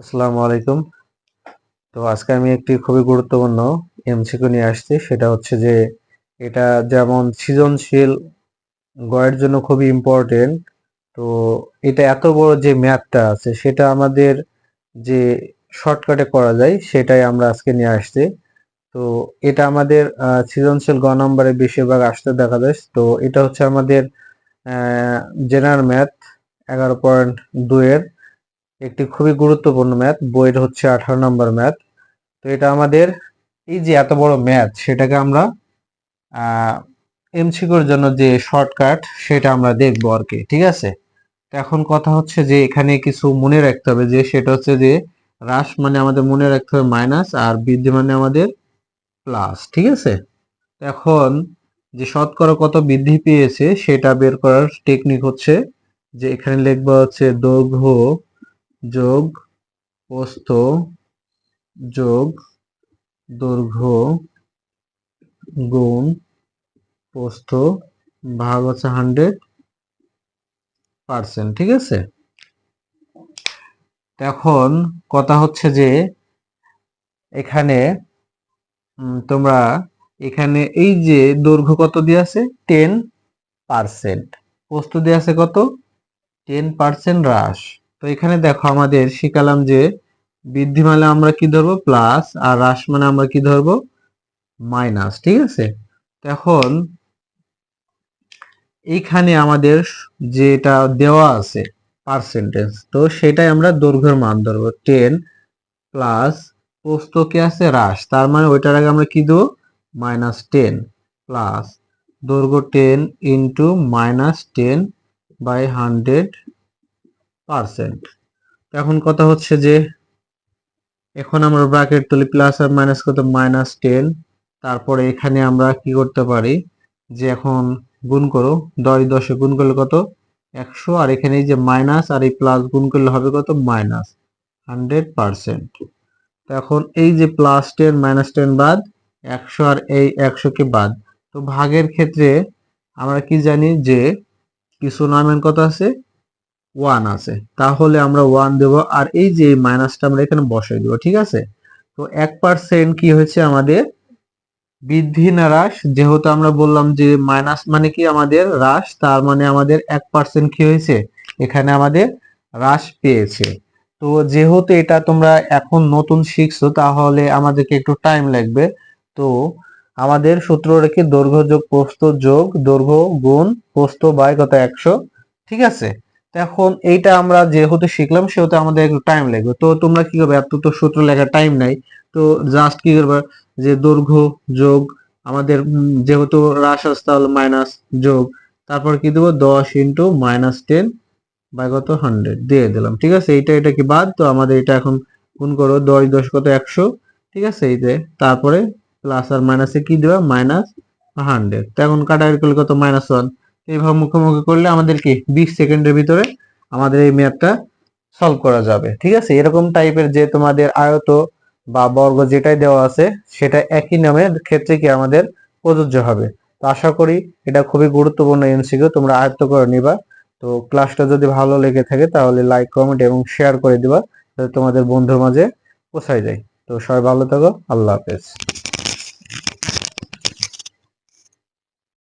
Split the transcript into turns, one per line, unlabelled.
আসসালামু আলাইকুম। তো আজকে আমি একটি খুবই গুরুত্বপূর্ণ এমসিকিউ নিয়ে আসছি, সেটা হচ্ছে যে এটা যেমন সৃজনশীল গয়ের জন্য খুবই ইম্পর্টেন্ট তো এটা এত বড় যে ম্যাথটা আছে, সেটা আমাদের যে শর্টকাটে করা যায়, সেটাই আমরা আজকে নিয়ে আসছি। তো এটা আমাদের সৃজনশীল গ নম্বরে বেশিরভাগ আসতে দেখা যায়, তো এটা হচ্ছে আমাদের জেনারেল ম্যাথ এগারো পয়েন্ট দুইয়ের। একটি খুবই গুরুত্বপূর্ণ ম্যাথ, বইয়ের হচ্ছে আঠারো নম্বর ম্যাথ। তো এটা আমাদের এই যে এত বড় ম্যাথ, সেটাকে আমরা এমসিকিউর জন্য যে শর্টকাট, সেটা আমরা দেখব আর কি, ঠিক আছে? তো এখন কথা হচ্ছে যে এখানে কিছু মনে রাখতে হবে, যে সেটা হচ্ছে যে হ্রাস মানে আমাদের মনে রাখতে হবে মাইনাস আর বৃদ্ধি মানে আমাদের প্লাস, ঠিক আছে? এখন যে শতকরা কত বৃদ্ধি পেয়েছে, সেটা বের করার টেকনিক হচ্ছে যে এখানে লিখব হচ্ছে দৈর্ঘ্য যোগ প্রস্থ যোগ, দৈর্ঘ্য, গুণ প্রস্থ ভাগ হচ্ছে হান্ড্রেড পার্সেন্ট ঠিক আছে? এখন কথা হচ্ছে যে এখানে তোমরা এখানে এই যে দৈর্ঘ্য কত দিয়ে আছে? টেন পার্সেন্ট প্রস্থ দিয়ে আছে কত? টেন পার্সেন্ট হ্রাস। তো এখানে দেখো আমাদের শিখালাম যে বৃদ্ধি মানে আমরা কি ধরবো? প্লাস আর হ্রাস মানে আমরা কি ধরবো? মাইনাস, ঠিক আছে? এখন এইখানে আমাদের যেটা দেওয়া আছে পার্সেন্টেজ, তো সেটাই আমরা দৈর্ঘ্যের মান ধরবো। টেন প্লাস প্রস্থ কি আছে? হ্রাস। তার মানে ওইটার আগে আমরা কি দেবো? মাইনাস টেন প্লাস দৈর্ঘ্য ten into minus ten by hundred percent. এখন কথা হচ্ছে যে, এখন আমরা ব্র্যাকেট তুলি প্লাস আর মাইনাস কত মাইনাস টেন, তারপরে এখানে আমরা কি করতে পারি? যে এখন গুণ করো, দশ দশে গুণ করলে কত? একশো, আর এখানে এই যে মাইনাস আর এই প্লাস গুণ করলে হবে কত? Minus, hundred percent. এখন এই যে প্লাস টেন, মাইনাস টেন বাদ, একশো আর এই একশোকে বাদ। তো ভাগের ক্ষেত্রে আমরা কি জানি যে, কিছু নামের কত আছে ওয়ান আছে। তাহলে আমরা ওয়ান দেব, আর এই যে মাইনাসটা আমরা এখানে বসাই দেবো, ঠিক আছে? তো এক পার্সেন্ট কি হয়েছে আমাদের? বৃদ্ধি না হ্রাস, যেহেতু আমরা বললাম যে মাইনাস মানে কি আমাদের হ্রাস, তার মানে আমাদের এক পার্সেন্ট কি হয়েছে? এখানে আমাদের হ্রাস পেয়েছে। তো যেহেতু এটা তোমরা এখন নতুন শিখছো, তাহলে আমাদেরকে একটু টাইম লাগবে। তো আমাদের সূত্র রেখে দৈর্ঘ্য যোগ প্রস্থ যোগ দৈর্ঘ্য গুণ প্রস্থ বাই কত? একশো, ঠিক আছে? এখন এইটা আমরা যেহেতু শিখলাম, সেহেতু আমাদের একটু টাইম লাগবে। তো তোমরা কি করবে? এত তো সূত্র লেখার টাইম নাই। তো জাস্ট কি করবে? যে দৈর্ঘ্য যোগ, আমাদের যেহেতু হ্রাস হলো মাইনাস যোগ। তারপর কি দেবো? দশ ইন্টু মাইনাস টেন বাই কত? হান্ড্রেড দিয়ে দিলাম। ঠিক আছে? এইটা, এটা কি বাদ? তো আমাদের এটা এখন গুণ করো, দশ দশ কত? একশো। ঠিক আছে? এই যে, তারপরে প্লাস আর মাইনাসে কি দেবা? মাইনাস হান্ড্রেড তো এখন কাটাকাটি করলে কত? মাইনাস ওয়ান এইভাবে মুখোমুখি করলে আমাদের কি বিশ সেকেন্ডের ভিতরে আমাদের এই ম্যাথটা সলভ করা যাবে, ঠিক আছে? এরকম টাইপের যে তোমাদের আয়ত বা বর্গ যেটাই দেওয়া আছে, সেটা একই নামের ক্ষেত্রে কি আমাদের প্রযোজ্য হবে? তো আশা করি এটা খুবই গুরুত্বপূর্ণ এমসিকিউ তোমরা আয়ত্ত করে নিবা। তো ক্লাসটা যদি ভালো লেগে থাকে তাহলে লাইক কমেন্ট এবং শেয়ার করে দিবা, যাতে তোমাদের বন্ধুর মাঝে পৌঁছায় যায়। তো সবাই ভালো থাকো, আল্লাহ হাফেজ।